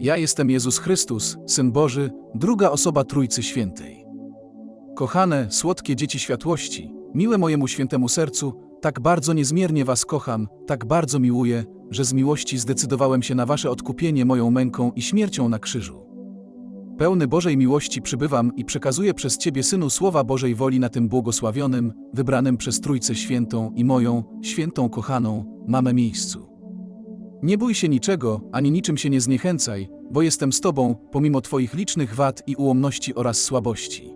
Ja jestem Jezus Chrystus, Syn Boży, druga osoba Trójcy Świętej. Kochane, słodkie dzieci światłości, miłe mojemu świętemu sercu, tak bardzo niezmiernie was kocham, tak bardzo miłuję, że z miłości zdecydowałem się na wasze odkupienie moją męką i śmiercią na krzyżu. Pełny Bożej miłości przybywam i przekazuję przez Ciebie, Synu, słowa Bożej woli na tym błogosławionym, wybranym przez Trójcę Świętą i moją, świętą kochaną, mamę miejscu. Nie bój się niczego, ani niczym się nie zniechęcaj, bo jestem z Tobą, pomimo Twoich licznych wad i ułomności oraz słabości.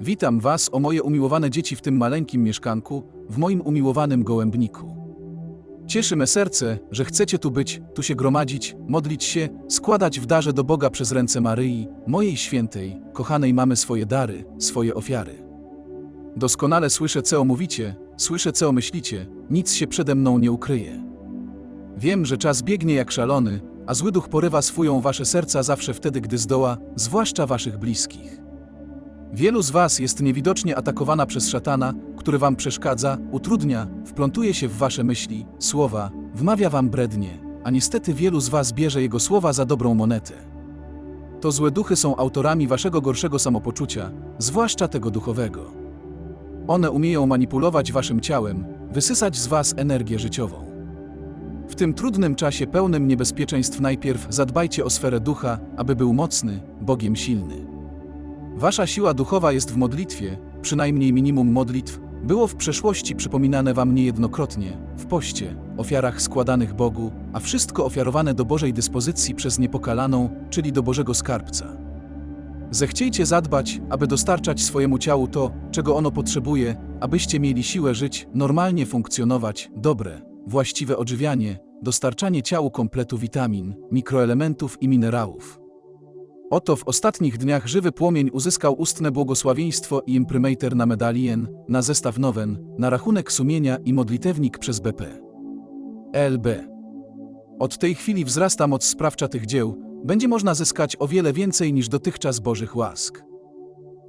Witam Was, o moje umiłowane dzieci w tym maleńkim mieszkanku, w moim umiłowanym gołębniku. Cieszy me serce, że chcecie tu być, tu się gromadzić, modlić się, składać w darze do Boga przez ręce Maryi, mojej świętej, kochanej mamy swoje dary, swoje ofiary. Doskonale słyszę, co mówicie, słyszę, co myślicie, nic się przede mną nie ukryje. Wiem, że czas biegnie jak szalony, a zły duch porywa swóją wasze serca zawsze wtedy, gdy zdoła, zwłaszcza waszych bliskich. Wielu z was jest niewidocznie atakowana przez szatana, który wam przeszkadza, utrudnia, wplątuje się w wasze myśli, słowa, wmawia wam brednie, a niestety wielu z was bierze jego słowa za dobrą monetę. To złe duchy są autorami waszego gorszego samopoczucia, zwłaszcza tego duchowego. One umieją manipulować waszym ciałem, wysysać z was energię życiową. W tym trudnym czasie pełnym niebezpieczeństw najpierw zadbajcie o sferę ducha, aby był mocny, Bogiem silny. Wasza siła duchowa jest w modlitwie, przynajmniej minimum modlitw, było w przeszłości przypominane wam niejednokrotnie, w poście, ofiarach składanych Bogu, a wszystko ofiarowane do Bożej dyspozycji przez niepokalaną, czyli do Bożego Skarbca. Zechciejcie zadbać, aby dostarczać swojemu ciału to, czego ono potrzebuje, abyście mieli siłę żyć, normalnie funkcjonować, dobre, właściwe odżywianie, dostarczanie ciału kompletu witamin, mikroelementów i minerałów. Oto w ostatnich dniach żywy płomień uzyskał ustne błogosławieństwo i imprimater na medalien, na zestaw nowen, na rachunek sumienia i modlitewnik przez BP. LB. Od tej chwili wzrasta moc sprawcza tych dzieł, będzie można zyskać o wiele więcej niż dotychczas Bożych łask.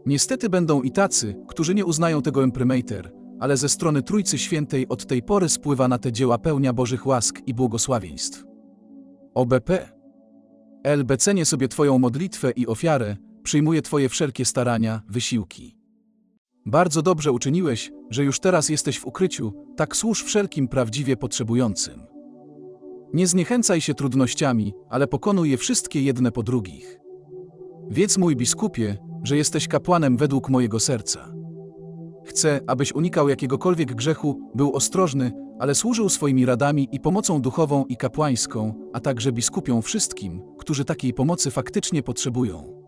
Niestety będą i tacy, którzy nie uznają tego imprimater, ale ze strony Trójcy Świętej od tej pory spływa na te dzieła pełnia Bożych łask i błogosławieństw. OBP. LB cenię sobie Twoją modlitwę i ofiarę, przyjmuję Twoje wszelkie starania, wysiłki. Bardzo dobrze uczyniłeś, że już teraz jesteś w ukryciu, tak służ wszelkim prawdziwie potrzebującym. Nie zniechęcaj się trudnościami, ale pokonuj je wszystkie jedne po drugich. Wiedz, mój biskupie, że jesteś kapłanem według mojego serca. Chcę, abyś unikał jakiegokolwiek grzechu, był ostrożny, ale służył swoimi radami i pomocą duchową i kapłańską, a także biskupią wszystkim, którzy takiej pomocy faktycznie potrzebują.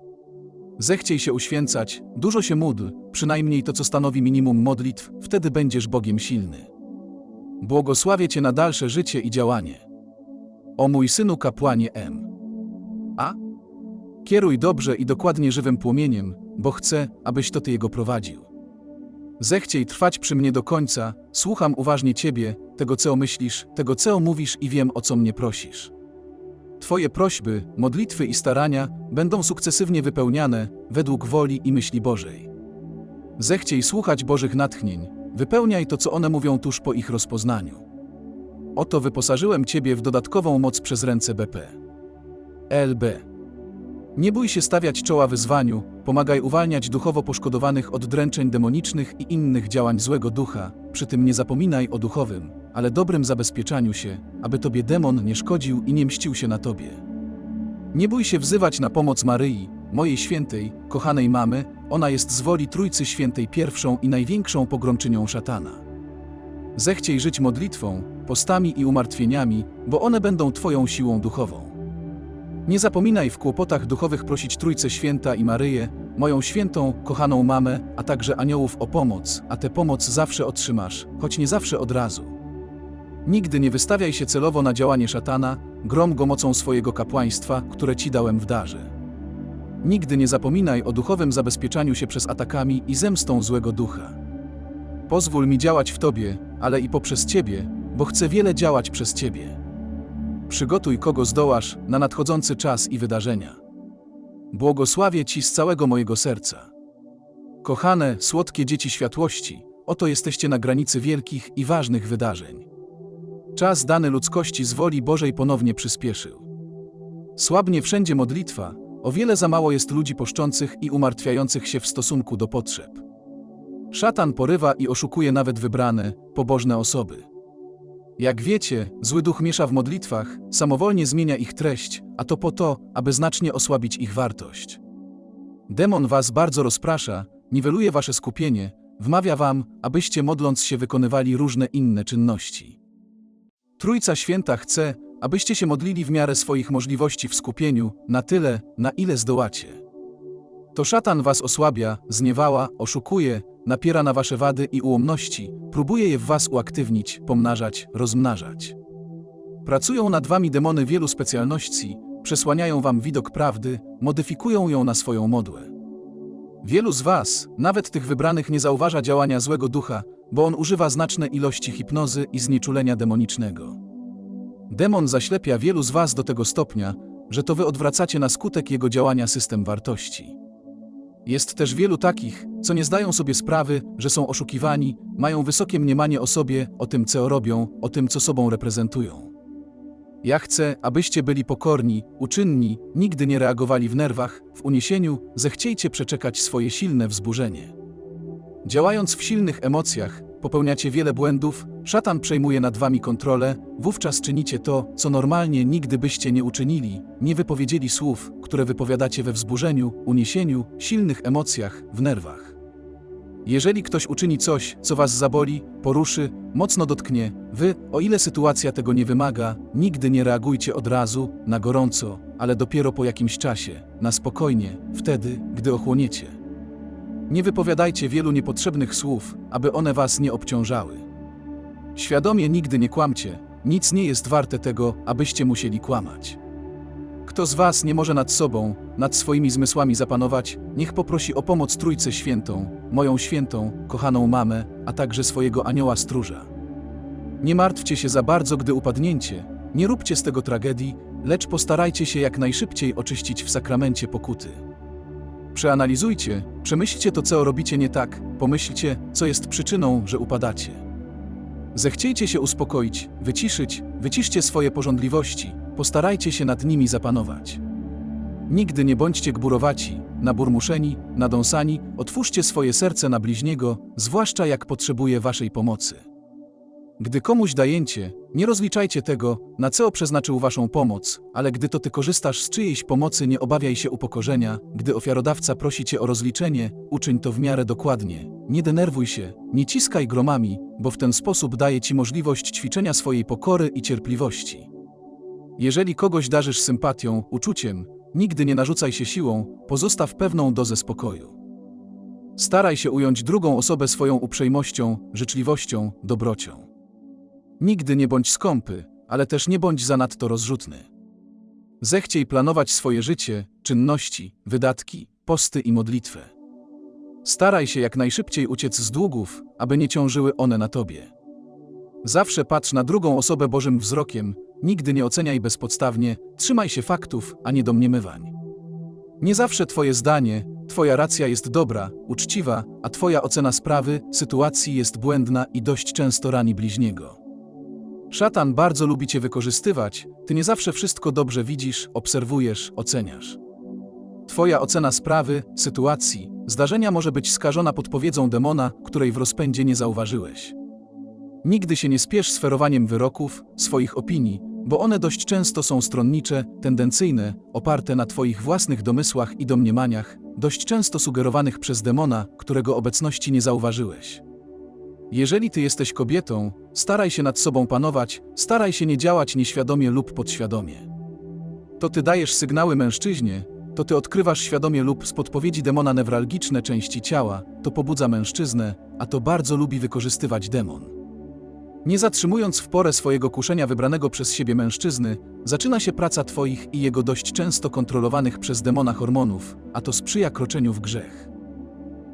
Zechciej się uświęcać, dużo się módl, przynajmniej to, co stanowi minimum modlitw, wtedy będziesz Bogiem silny. Błogosławię Cię na dalsze życie i działanie. O mój synu kapłanie M. A? Kieruj dobrze i dokładnie żywym płomieniem, bo chcę, abyś to Ty jego prowadził. Zechciej trwać przy mnie do końca, słucham uważnie Ciebie, tego co myślisz, tego co mówisz i wiem o co mnie prosisz. Twoje prośby, modlitwy i starania będą sukcesywnie wypełniane według woli i myśli Bożej. Zechciej słuchać Bożych natchnień, wypełniaj to, co one mówią tuż po ich rozpoznaniu. Oto wyposażyłem Ciebie w dodatkową moc przez ręce BP. LB. Nie bój się stawiać czoła wyzwaniu, pomagaj uwalniać duchowo poszkodowanych od dręczeń demonicznych i innych działań złego ducha, przy tym nie zapominaj o duchowym, ale dobrym zabezpieczaniu się, aby tobie demon nie szkodził i nie mścił się na tobie. Nie bój się wzywać na pomoc Maryi, mojej świętej, kochanej mamy, ona jest z woli Trójcy Świętej pierwszą i największą pogromczynią szatana. Zechciej żyć modlitwą, postami i umartwieniami, bo one będą twoją siłą duchową. Nie zapominaj w kłopotach duchowych prosić Trójcę Święta i Maryję, moją świętą, kochaną mamę, a także aniołów o pomoc, a tę pomoc zawsze otrzymasz, choć nie zawsze od razu. Nigdy nie wystawiaj się celowo na działanie szatana, grom go mocą swojego kapłaństwa, które ci dałem w darze. Nigdy nie zapominaj o duchowym zabezpieczaniu się przez atakami i zemstą złego ducha. Pozwól mi działać w Tobie, ale i poprzez Ciebie, bo chcę wiele działać przez Ciebie. Przygotuj kogo zdołasz na nadchodzący czas i wydarzenia. Błogosławię Ci z całego mojego serca. Kochane, słodkie dzieci światłości, oto jesteście na granicy wielkich i ważnych wydarzeń. Czas dany ludzkości z woli Bożej ponownie przyspieszył. Słabnie wszędzie modlitwa, o wiele za mało jest ludzi poszczących i umartwiających się w stosunku do potrzeb. Szatan porywa i oszukuje nawet wybrane, pobożne osoby. Jak wiecie, zły duch miesza w modlitwach, samowolnie zmienia ich treść, a to po to, aby znacznie osłabić ich wartość. Demon was bardzo rozprasza, niweluje wasze skupienie, wmawia wam, abyście modląc się wykonywali różne inne czynności. Trójca Święta chce, abyście się modlili w miarę swoich możliwości w skupieniu, na tyle, na ile zdołacie. To szatan was osłabia, zniewała, oszukuje, napiera na wasze wady i ułomności, próbuje je w was uaktywnić, pomnażać, rozmnażać. Pracują nad wami demony wielu specjalności, przesłaniają wam widok prawdy, modyfikują ją na swoją modłę. Wielu z was, nawet tych wybranych, nie zauważa działania złego ducha, bo on używa znaczne ilości hipnozy i znieczulenia demonicznego. Demon zaślepia wielu z was do tego stopnia, że to wy odwracacie na skutek jego działania system wartości. Jest też wielu takich, co nie zdają sobie sprawy, że są oszukiwani, mają wysokie mniemanie o sobie, o tym, co robią, o tym, co sobą reprezentują. Ja chcę, abyście byli pokorni, uczynni, nigdy nie reagowali w nerwach, w uniesieniu, zechciejcie przeczekać swoje silne wzburzenie. Działając w silnych emocjach, popełniacie wiele błędów, szatan przejmuje nad wami kontrolę, wówczas czynicie to, co normalnie nigdy byście nie uczynili, nie wypowiedzieli słów, które wypowiadacie we wzburzeniu, uniesieniu, silnych emocjach, w nerwach. Jeżeli ktoś uczyni coś, co was zaboli, poruszy, mocno dotknie, wy, o ile sytuacja tego nie wymaga, nigdy nie reagujcie od razu, na gorąco, ale dopiero po jakimś czasie, na spokojnie, wtedy, gdy ochłoniecie. Nie wypowiadajcie wielu niepotrzebnych słów, aby one was nie obciążały. Świadomie nigdy nie kłamcie, nic nie jest warte tego, abyście musieli kłamać. Kto z was nie może nad sobą, nad swoimi zmysłami zapanować, niech poprosi o pomoc Trójcę Świętą, moją świętą, kochaną mamę, a także swojego anioła stróża. Nie martwcie się za bardzo, gdy upadnięcie, nie róbcie z tego tragedii, lecz postarajcie się jak najszybciej oczyścić w sakramencie pokuty. Przeanalizujcie, przemyślcie to, co robicie nie tak, pomyślcie, co jest przyczyną, że upadacie. Zechciejcie się uspokoić, wyciszyć, wyciszcie swoje pożądliwości, postarajcie się nad nimi zapanować. Nigdy nie bądźcie gburowaci, naburmuszeni, nadąsani, otwórzcie swoje serce na bliźniego, zwłaszcza jak potrzebuje waszej pomocy. Gdy komuś dajecie, nie rozliczajcie tego, na co przeznaczył waszą pomoc, ale gdy to ty korzystasz z czyjejś pomocy, nie obawiaj się upokorzenia, gdy ofiarodawca prosi cię o rozliczenie, uczyń to w miarę dokładnie. Nie denerwuj się, nie ciskaj gromami, bo w ten sposób daje ci możliwość ćwiczenia swojej pokory i cierpliwości. Jeżeli kogoś darzysz sympatią, uczuciem, nigdy nie narzucaj się siłą, pozostaw pewną dozę spokoju. Staraj się ująć drugą osobę swoją uprzejmością, życzliwością, dobrocią. Nigdy nie bądź skąpy, ale też nie bądź zanadto rozrzutny. Zechciej planować swoje życie, czynności, wydatki, posty i modlitwę. Staraj się jak najszybciej uciec z długów, aby nie ciążyły one na tobie. Zawsze patrz na drugą osobę Bożym wzrokiem, nigdy nie oceniaj bezpodstawnie, trzymaj się faktów, a nie domniemywań. Nie zawsze Twoje zdanie, Twoja racja jest dobra, uczciwa, a Twoja ocena sprawy, sytuacji jest błędna i dość często rani bliźniego. Szatan bardzo lubi Cię wykorzystywać, Ty nie zawsze wszystko dobrze widzisz, obserwujesz, oceniasz. Twoja ocena sprawy, sytuacji, zdarzenia może być skażona podpowiedzą demona, której w rozpędzie nie zauważyłeś. Nigdy się nie spiesz z ferowaniem wyroków, swoich opinii, bo one dość często są stronnicze, tendencyjne, oparte na Twoich własnych domysłach i domniemaniach, dość często sugerowanych przez demona, którego obecności nie zauważyłeś. Jeżeli Ty jesteś kobietą, staraj się nad sobą panować, staraj się nie działać nieświadomie lub podświadomie. To Ty dajesz sygnały mężczyźnie, to Ty odkrywasz świadomie lub z podpowiedzi demona newralgiczne części ciała, to pobudza mężczyznę, a to bardzo lubi wykorzystywać demon. Nie zatrzymując w porę swojego kuszenia wybranego przez siebie mężczyzny, zaczyna się praca Twoich i jego dość często kontrolowanych przez demona hormonów, a to sprzyja kroczeniu w grzech.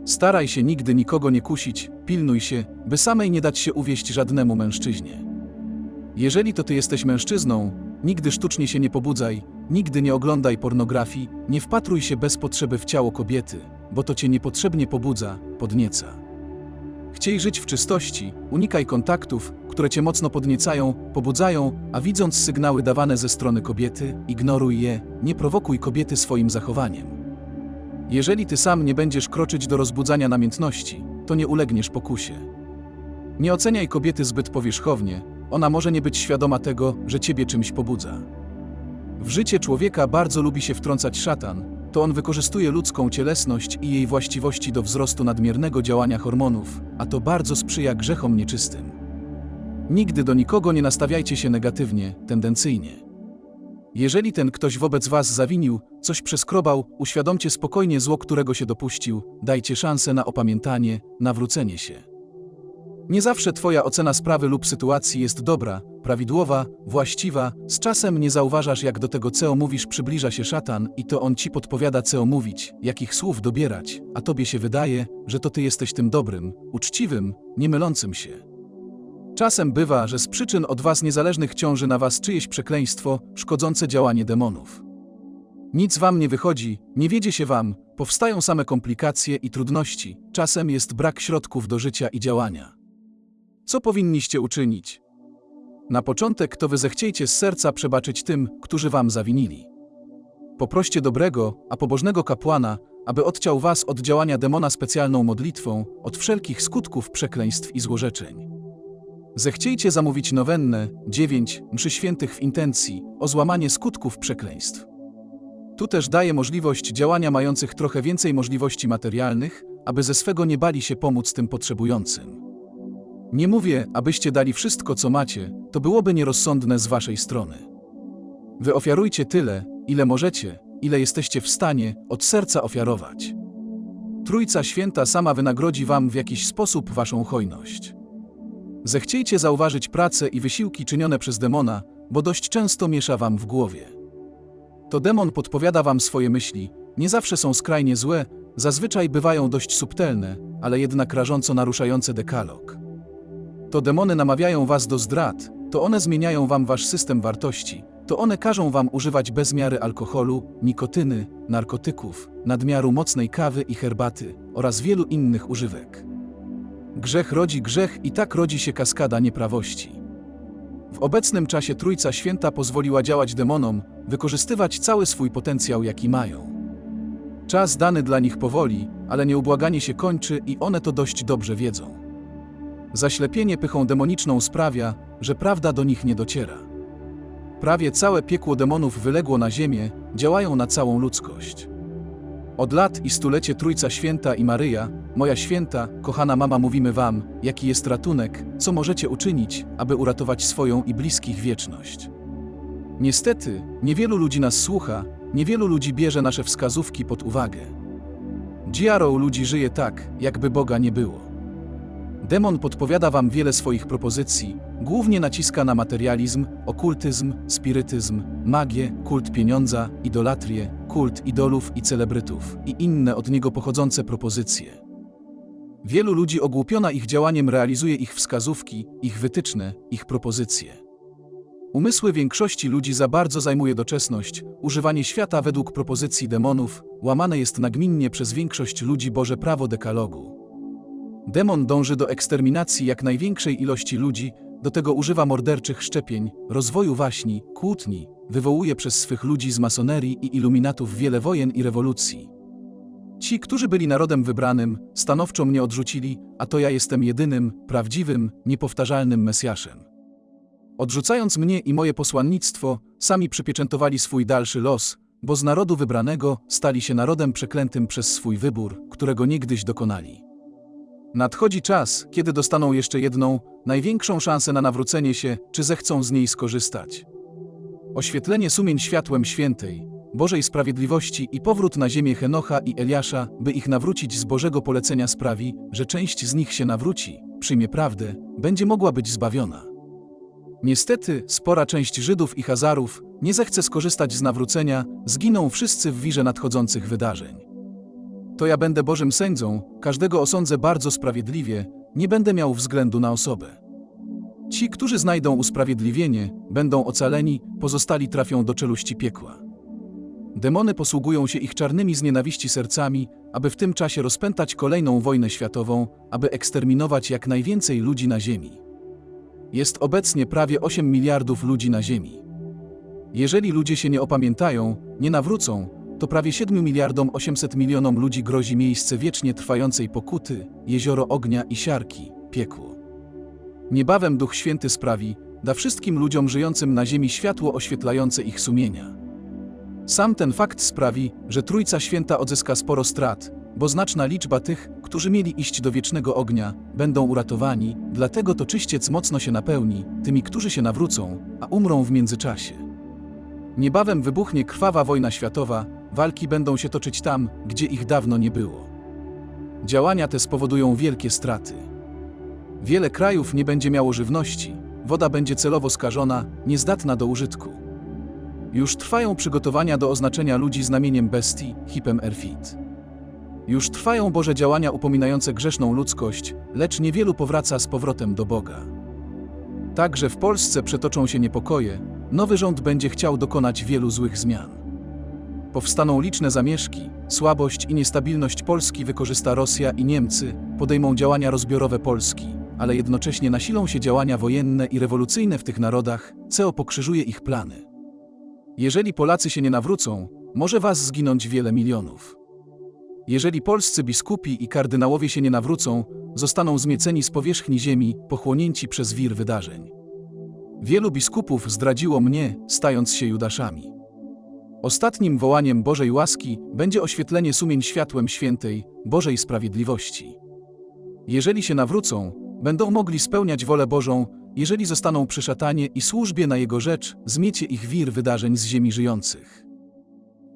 Staraj się nigdy nikogo nie kusić, pilnuj się, by samej nie dać się uwieść żadnemu mężczyźnie. Jeżeli to ty jesteś mężczyzną, nigdy sztucznie się nie pobudzaj, nigdy nie oglądaj pornografii, nie wpatruj się bez potrzeby w ciało kobiety, bo to cię niepotrzebnie pobudza, podnieca. Chciej żyć w czystości, unikaj kontaktów, które cię mocno podniecają, pobudzają, a widząc sygnały dawane ze strony kobiety, ignoruj je, nie prowokuj kobiety swoim zachowaniem. Jeżeli ty sam nie będziesz kroczyć do rozbudzania namiętności, to nie ulegniesz pokusie. Nie oceniaj kobiety zbyt powierzchownie, ona może nie być świadoma tego, że ciebie czymś pobudza. W życie człowieka bardzo lubi się wtrącać szatan, to on wykorzystuje ludzką cielesność i jej właściwości do wzrostu nadmiernego działania hormonów, a to bardzo sprzyja grzechom nieczystym. Nigdy do nikogo nie nastawiajcie się negatywnie, tendencyjnie. Jeżeli ten ktoś wobec was zawinił, coś przeskrobał, uświadomcie spokojnie zło, którego się dopuścił, dajcie szansę na opamiętanie, nawrócenie się. Nie zawsze Twoja ocena sprawy lub sytuacji jest dobra, prawidłowa, właściwa. Z czasem nie zauważasz, jak do tego, co mówisz, przybliża się szatan i to on ci podpowiada, co mówić, jakich słów dobierać, a tobie się wydaje, że to ty jesteś tym dobrym, uczciwym, nie mylącym się. Czasem bywa, że z przyczyn od was niezależnych ciąży na was czyjeś przekleństwo, szkodzące działanie demonów. Nic wam nie wychodzi, nie wiedzie się wam, powstają same komplikacje i trudności, czasem jest brak środków do życia i działania. Co powinniście uczynić? Na początek to wy zechciejcie z serca przebaczyć tym, którzy wam zawinili. Poproście dobrego, a pobożnego kapłana, aby odciął was od działania demona specjalną modlitwą, od wszelkich skutków przekleństw i złorzeczeń. Zechciejcie zamówić nowennę, dziewięć mszy świętych w intencji, o złamanie skutków przekleństw. Tu też daje możliwość działania mających trochę więcej możliwości materialnych, aby ze swego nie bali się pomóc tym potrzebującym. Nie mówię, abyście dali wszystko, co macie, to byłoby nierozsądne z waszej strony. Wy ofiarujcie tyle, ile możecie, ile jesteście w stanie od serca ofiarować. Trójca Święta sama wynagrodzi wam w jakiś sposób waszą hojność. Zechciejcie zauważyć pracę i wysiłki czynione przez demona, bo dość często miesza wam w głowie. To demon podpowiada wam swoje myśli, nie zawsze są skrajnie złe, zazwyczaj bywają dość subtelne, ale jednak rażąco naruszające dekalog. To demony namawiają was do zdrad, to one zmieniają wam wasz system wartości, to one każą wam używać bez miary alkoholu, nikotyny, narkotyków, nadmiaru mocnej kawy i herbaty oraz wielu innych używek. Grzech rodzi grzech i tak rodzi się kaskada nieprawości. W obecnym czasie Trójca Święta pozwoliła działać demonom, wykorzystywać cały swój potencjał, jaki mają. Czas dany dla nich powoli, ale nieubłaganie się kończy i one to dość dobrze wiedzą. Zaślepienie pychą demoniczną sprawia, że prawda do nich nie dociera. Prawie całe piekło demonów wyległo na ziemię, działają na całą ludzkość. Od lat i stulecie Trójca Święta i Maryja, moja święta, kochana mama, mówimy wam, jaki jest ratunek, co możecie uczynić, aby uratować swoją i bliskich wieczność. Niestety, niewielu ludzi nas słucha, niewielu ludzi bierze nasze wskazówki pod uwagę. Dziarą ludzi żyje tak, jakby Boga nie było. Demon podpowiada wam wiele swoich propozycji, głównie naciska na materializm, okultyzm, spirytyzm, magię, kult pieniądza, idolatrię, kult idolów i celebrytów i inne od niego pochodzące propozycje. Wielu ludzi ogłupiona ich działaniem realizuje ich wskazówki, ich wytyczne, ich propozycje. Umysły większości ludzi za bardzo zajmuje doczesność, używanie świata według propozycji demonów, łamane jest nagminnie przez większość ludzi Boże prawo dekalogu. Demon dąży do eksterminacji jak największej ilości ludzi, do tego używa morderczych szczepień, rozwoju waśni, kłótni, wywołuje przez swych ludzi z masonerii i iluminatów wiele wojen i rewolucji. Ci, którzy byli narodem wybranym, stanowczo mnie odrzucili, a to ja jestem jedynym, prawdziwym, niepowtarzalnym Mesjaszem. Odrzucając mnie i moje posłannictwo, sami przypieczętowali swój dalszy los, bo z narodu wybranego stali się narodem przeklętym przez swój wybór, którego niegdyś dokonali. Nadchodzi czas, kiedy dostaną jeszcze jedną, największą szansę na nawrócenie się, czy zechcą z niej skorzystać. Oświetlenie sumień światłem świętej, Bożej sprawiedliwości i powrót na ziemię Henocha i Eliasza, by ich nawrócić z Bożego polecenia sprawi, że część z nich się nawróci, przyjmie prawdę, będzie mogła być zbawiona. Niestety, spora część Żydów i Hazarów nie zechce skorzystać z nawrócenia, zginą wszyscy w wirze nadchodzących wydarzeń. To ja będę Bożym sędzią, każdego osądzę bardzo sprawiedliwie, nie będę miał względu na osobę. Ci, którzy znajdą usprawiedliwienie, będą ocaleni, pozostali trafią do czeluści piekła. Demony posługują się ich czarnymi z nienawiści sercami, aby w tym czasie rozpętać kolejną wojnę światową, aby eksterminować jak najwięcej ludzi na Ziemi. Jest obecnie prawie 8 miliardów ludzi na Ziemi. Jeżeli ludzie się nie opamiętają, nie nawrócą, to prawie 7 miliardom 800 milionom ludzi grozi miejsce wiecznie trwającej pokuty, jezioro ognia i siarki, piekło. Niebawem Duch Święty sprawi, da wszystkim ludziom żyjącym na ziemi światło oświetlające ich sumienia. Sam ten fakt sprawi, że Trójca Święta odzyska sporo strat, bo znaczna liczba tych, którzy mieli iść do wiecznego ognia, będą uratowani, dlatego to czyściec mocno się napełni, tymi, którzy się nawrócą, a umrą w międzyczasie. Niebawem wybuchnie krwawa wojna światowa, walki będą się toczyć tam, gdzie ich dawno nie było. Działania te spowodują wielkie straty. Wiele krajów nie będzie miało żywności, woda będzie celowo skażona, niezdatna do użytku. Już trwają przygotowania do oznaczenia ludzi znamieniem bestii, hipem erfit. Już trwają Boże działania upominające grzeszną ludzkość, lecz niewielu powraca z powrotem do Boga. Także w Polsce przetoczą się niepokoje, nowy rząd będzie chciał dokonać wielu złych zmian. Powstaną liczne zamieszki, słabość i niestabilność Polski wykorzysta Rosja i Niemcy, podejmą działania rozbiorowe Polski, ale jednocześnie nasilą się działania wojenne i rewolucyjne w tych narodach, co pokrzyżuje ich plany. Jeżeli Polacy się nie nawrócą, może was zginąć wiele milionów. Jeżeli polscy biskupi i kardynałowie się nie nawrócą, zostaną zmieceni z powierzchni ziemi, pochłonięci przez wir wydarzeń. Wielu biskupów zdradziło mnie, stając się Judaszami. Ostatnim wołaniem Bożej łaski będzie oświetlenie sumień światłem świętej, Bożej sprawiedliwości. Jeżeli się nawrócą, będą mogli spełniać wolę Bożą, jeżeli zostaną przy szatanie i służbie na jego rzecz, zmiecie ich wir wydarzeń z ziemi żyjących.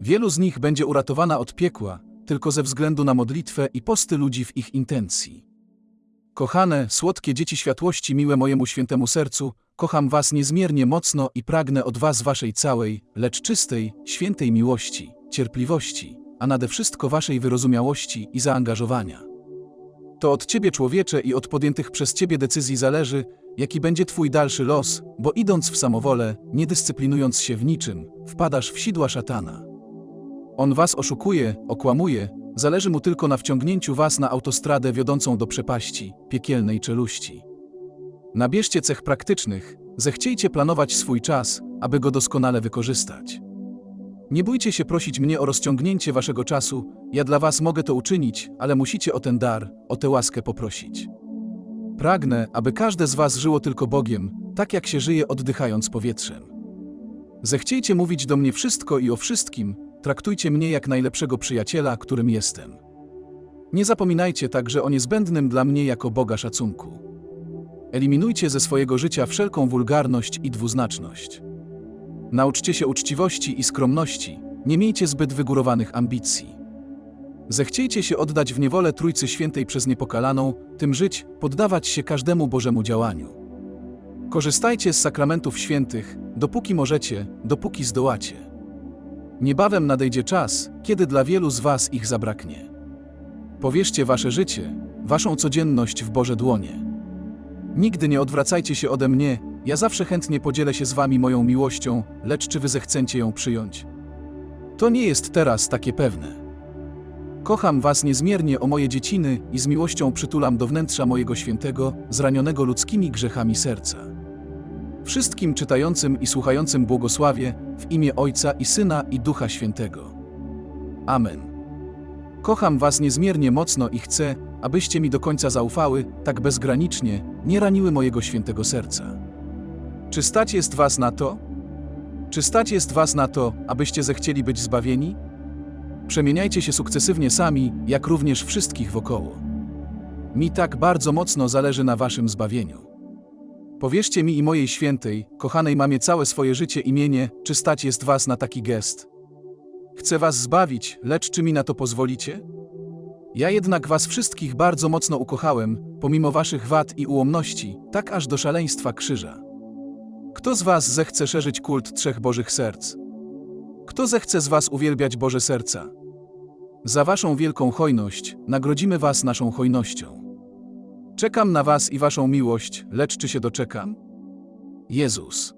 Wielu z nich będzie uratowana od piekła, tylko ze względu na modlitwę i posty ludzi w ich intencji. Kochane, słodkie dzieci światłości, miłe mojemu świętemu sercu, kocham was niezmiernie mocno i pragnę od was waszej całej, lecz czystej, świętej miłości, cierpliwości, a nade wszystko waszej wyrozumiałości i zaangażowania. To od ciebie, człowiecze, i od podjętych przez ciebie decyzji zależy, jaki będzie twój dalszy los, bo idąc w samowolę, nie dyscyplinując się w niczym, wpadasz w sidła szatana. On was oszukuje, okłamuje, zależy mu tylko na wciągnięciu was na autostradę wiodącą do przepaści, piekielnej czeluści. Nabierzcie cech praktycznych, zechciejcie planować swój czas, aby go doskonale wykorzystać. Nie bójcie się prosić mnie o rozciągnięcie waszego czasu, ja dla was mogę to uczynić, ale musicie o ten dar, o tę łaskę poprosić. Pragnę, aby każde z was żyło tylko Bogiem, tak jak się żyje oddychając powietrzem. Zechciejcie mówić do mnie wszystko i o wszystkim, traktujcie mnie jak najlepszego przyjaciela, którym jestem. Nie zapominajcie także o niezbędnym dla mnie jako Boga szacunku. Eliminujcie ze swojego życia wszelką wulgarność i dwuznaczność. Nauczcie się uczciwości i skromności, nie miejcie zbyt wygórowanych ambicji. Zechciejcie się oddać w niewolę Trójcy Świętej przez niepokalaną, tym żyć, poddawać się każdemu Bożemu działaniu. Korzystajcie z sakramentów świętych, dopóki możecie, dopóki zdołacie. Niebawem nadejdzie czas, kiedy dla wielu z Was ich zabraknie. Powierzcie Wasze życie, Waszą codzienność w Boże dłonie. Nigdy nie odwracajcie się ode mnie, ja zawsze chętnie podzielę się z Wami moją miłością, lecz czy Wy zechcecie ją przyjąć? To nie jest teraz takie pewne. Kocham Was niezmiernie o moje dzieciny i z miłością przytulam do wnętrza mojego świętego, zranionego ludzkimi grzechami serca. Wszystkim czytającym i słuchającym błogosławie w imię Ojca i Syna i Ducha Świętego. Amen. Kocham Was niezmiernie mocno i chcę, abyście mi do końca zaufały, tak bezgranicznie, nie raniły mojego świętego serca. Czy stać jest Was na to? Czy stać jest Was na to, abyście zechcieli być zbawieni? Przemieniajcie się sukcesywnie sami, jak również wszystkich wokoło. Mi tak bardzo mocno zależy na Waszym zbawieniu. Powierzcie mi i mojej świętej, kochanej mamie całe swoje życie imienie, czy stać jest Was na taki gest. Chcę Was zbawić, lecz czy mi na to pozwolicie? Ja jednak Was wszystkich bardzo mocno ukochałem, pomimo Waszych wad i ułomności, tak aż do szaleństwa krzyża. Kto z Was zechce szerzyć kult trzech Bożych Serc? Kto zechce z Was uwielbiać Boże Serca? Za Waszą wielką hojność nagrodzimy Was naszą hojnością. Czekam na Was i Waszą miłość, lecz czy się doczekam? Jezus.